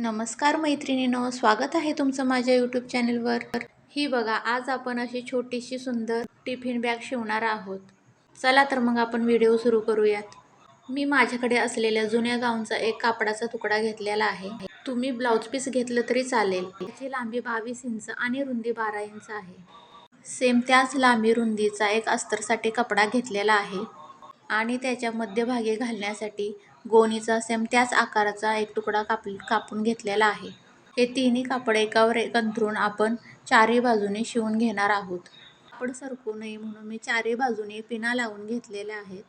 नमस्कार मैत्रिणीनो स्वागत आहे तुमचं माझ्या यूट्यूब चॅनलवर ही बघा आज आपण अशी छोटीशी सुंदर टिफिन बॅग शिवणार आहोत. चला तर मग आपण व्हिडिओ सुरू करूयात. मी माझ्याकडे असलेल्या जुन्या गाऊनचा एक कापडाचा तुकडा घेतलेला आहे. तुम्ही ब्लाऊज पीस घेतलं तरी चालेल. त्याची लांबी बावीस इंच आणि रुंदी बारा इंच आहे. सेम त्याच लांबी रुंदीचा एक अस्तरसाठी कपडा घेतलेला आहे. आणि त्याच्या मध्यभागी घालण्यासाठी गोणीचा सेम त्याच आकाराचा एक तुकडा काप कापून घेतलेला आहे. हे तिन्ही कापड एकावर एक अंथरून आपण चारही बाजूने शिवून घेणार आहोत. कापड सरकू नये म्हणून मी चारही बाजूने पिना लावून घेतलेल्या आहेत.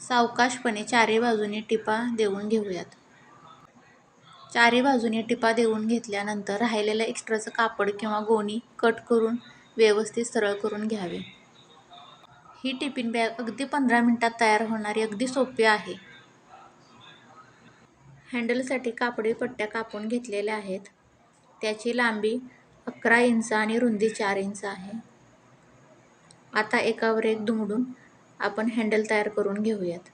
सावकाशपणे चारही बाजूने टिपा देऊन घेऊयात. चारही बाजूने टिपा देऊन घेतल्यानंतर राहिलेलं एक्स्ट्राचं कापड किंवा गोणी कट करून व्यवस्थित सरळ करून घ्यावे. ही टिफिन बॅग अगदी पंधरा मिनटात तयार होणारी अगदी सोपी आहे. हँडलसाठी कापडी पट्ट्या कापून घेतलेल्या आहेत. त्याची लांबी अकरा इंच आणि रुंदी चार इंच आहे. आता एकावर एक दुमडून आपण हँडल तयार करून घेऊयात.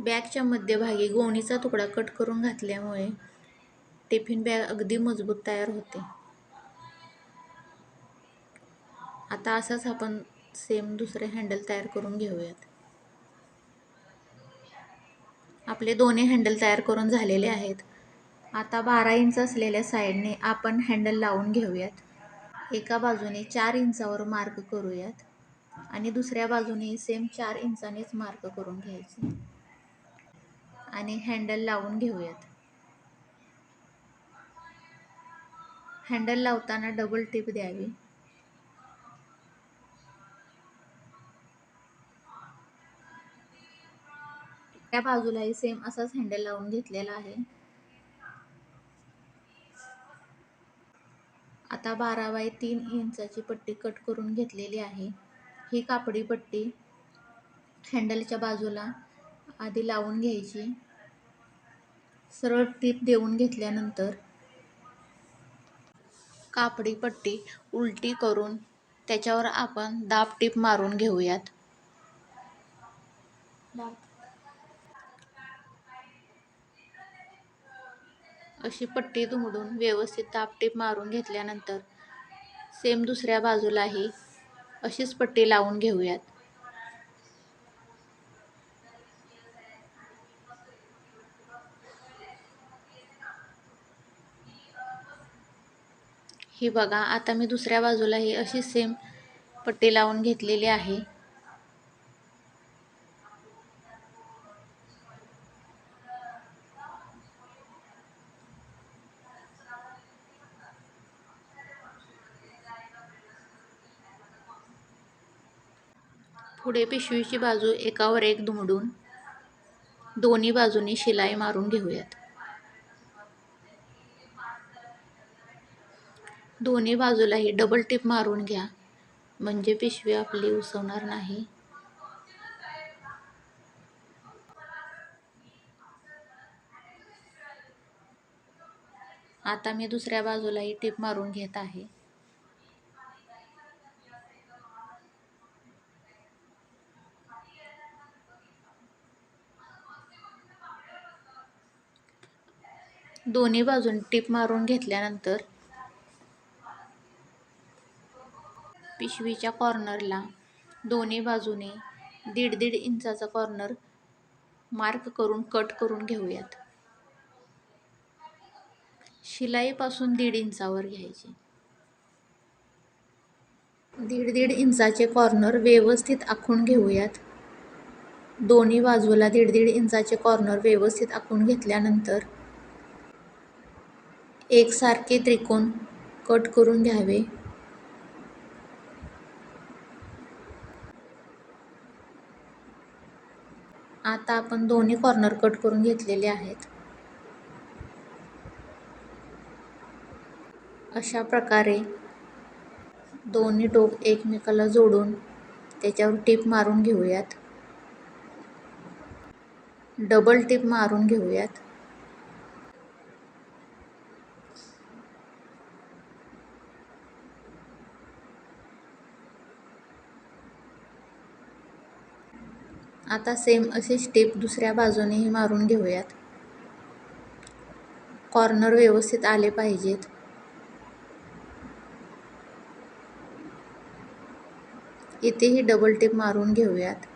बॅगच्या मध्यभागी गोणीचा तुकडा कट करून घातल्यामुळे टिफिन बॅग अगदी मजबूत तयार होते. आता असंच आपण सेम दुसरे हँडल तयार करून घेऊयात. आपले दोन्ही हँडल तयार करून झालेले आहेत. आता बारा इंच असलेल्या साईडने आपण हँडल लावून घेऊयात. एका बाजूने चार इंचावर मार्क करूयात आणि दुसऱ्या बाजूने सेम चार इंचानेच मार्क करून घ्यायचे. आणि हँडल लावून घेऊयात. हँडल लावताना डबल टिप द्यावी. त्या बाजूलाही सेम असाच हँडल लावून घेतलेला आहे. आता बारा बाय तीन इंचाची पट्टी कट करून घेतलेली आहे. ही कापडी पट्टी हँडलच्या बाजूला आधी लावून घ्यायची. सरळ टीप देऊन घेतल्यानंतर कापडी पट्टी उलटी करून त्याच्यावर आपण दाब टीप मारून घेऊयात. अशी पट्टी दुमडून व्यवस्थित तापटीप मारून घेतल्यानंतर सेम दुसऱ्या बाजूलाही अशीच पट्टी लावून घेऊयात. ही बघा आता मी दुसऱ्या बाजूलाही अशी सेम पट्टी लावून घेतलेली आहे. पुढे पिशवीची बाजू एकावर एक दुमडून दोन्ही बाजूनी शिलाई मारून घेऊयात. दोन्ही बाजूलाही डबल टिप मारून घ्या. म्हणजे पिशवी आपली उसवणार नाही. आता मी दुसऱ्या बाजूलाही टिप मारून घेत आहे. दोन्ही बाजून टिप मारून घेतल्यानंतर पिशवीच्या कॉर्नरला दोन्ही बाजूने दीड दीड इंचाचा कॉर्नर मार्क करून कट करून घेऊयात. शिलाईपासून दीड इंचावर घ्यायचे. दीड दीड इंचाचे कॉर्नर व्यवस्थित आखून घेऊयात. दोन्ही बाजूला दीड दीड इंचाचे कॉर्नर व्यवस्थित आखून घेतल्यानंतर एकसारखे त्रिकोण कट करून घ्यावे. आता आपण दोन्ही कॉर्नर कट करून घेतलेले आहेत. अशा प्रकारे दोन्ही टोक एकमेकाला जोडून त्याच्यावर टीप मारून घेऊयात. डबल टीप मारून घेऊयात. आता सेम अशी स्टेप दुसऱ्या बाजूनेही मारून घेऊयात. कॉर्नर व्यवस्थित आले पाहिजेत. इथेही डबल टेप मारून घेऊयात.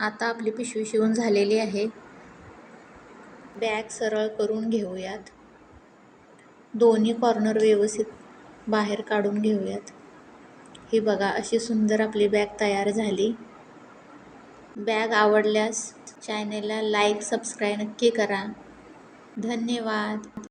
आता आपली पिशवी शिवून झालेली आहे. बॅग सरळ करून घेऊयात. दोन्ही कॉर्नर व्यवस्थित बाहेर काढून घेऊयात. ही बघा अशी सुंदर आपली बॅग तयार झाली. बॅग आवडल्यास चॅनेलला लाईक सबस्क्राईब नक्की करा. धन्यवाद.